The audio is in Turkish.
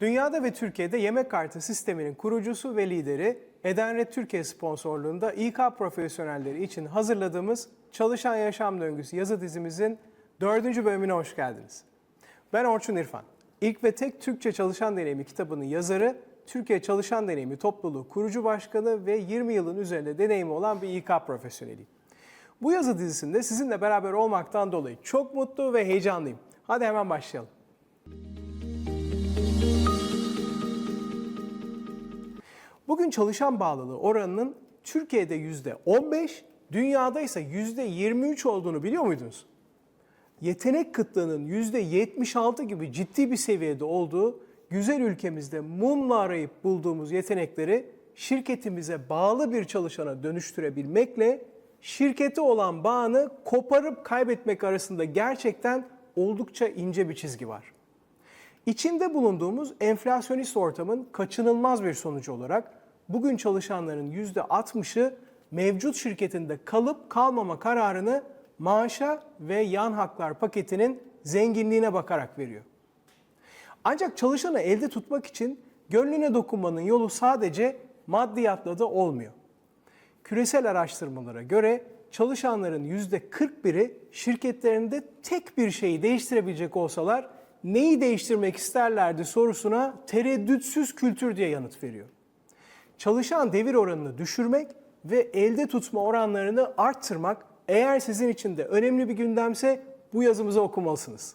Dünyada ve Türkiye'de yemek kartı sisteminin kurucusu ve lideri Edenred Türkiye sponsorluğunda İK profesyonelleri için hazırladığımız Çalışan Yaşam Döngüsü yazı dizimizin dördüncü bölümüne hoş geldiniz. Ben Orçun İrfan. İlk ve tek Türkçe Çalışan Deneyimi kitabının yazarı, Türkiye Çalışan Deneyimi Topluluğu kurucu başkanı ve 20 yılın üzerinde deneyimi olan bir İK profesyoneliyim. Bu yazı dizisinde sizinle beraber olmaktan dolayı çok mutlu ve heyecanlıyım. Hadi hemen başlayalım. Bugün çalışan bağlılığı oranının Türkiye'de %15, dünyada ise %23 olduğunu biliyor muydunuz? Yetenek kıtlığının %76 gibi ciddi bir seviyede olduğu güzel ülkemizde mumla arayıp bulduğumuz yetenekleri şirketimize bağlı bir çalışana dönüştürebilmekle şirkete olan bağını koparıp kaybetmek arasında gerçekten oldukça ince bir çizgi var. İçinde bulunduğumuz enflasyonist ortamın kaçınılmaz bir sonucu olarak bugün çalışanların %60'ı mevcut şirketinde kalıp kalmama kararını maaşa ve yan haklar paketinin zenginliğine bakarak veriyor. Ancak çalışanı elde tutmak için gönlüne dokunmanın yolu sadece maddiyatla da olmuyor. Küresel araştırmalara göre çalışanların %41'i şirketlerinde tek bir şeyi değiştirebilecek olsalar neyi değiştirmek isterlerdi sorusuna tereddütsüz kültür diye yanıt veriyor. Çalışan devir oranını düşürmek ve elde tutma oranlarını arttırmak eğer sizin için de önemli bir gündemse bu yazımızı okumalısınız.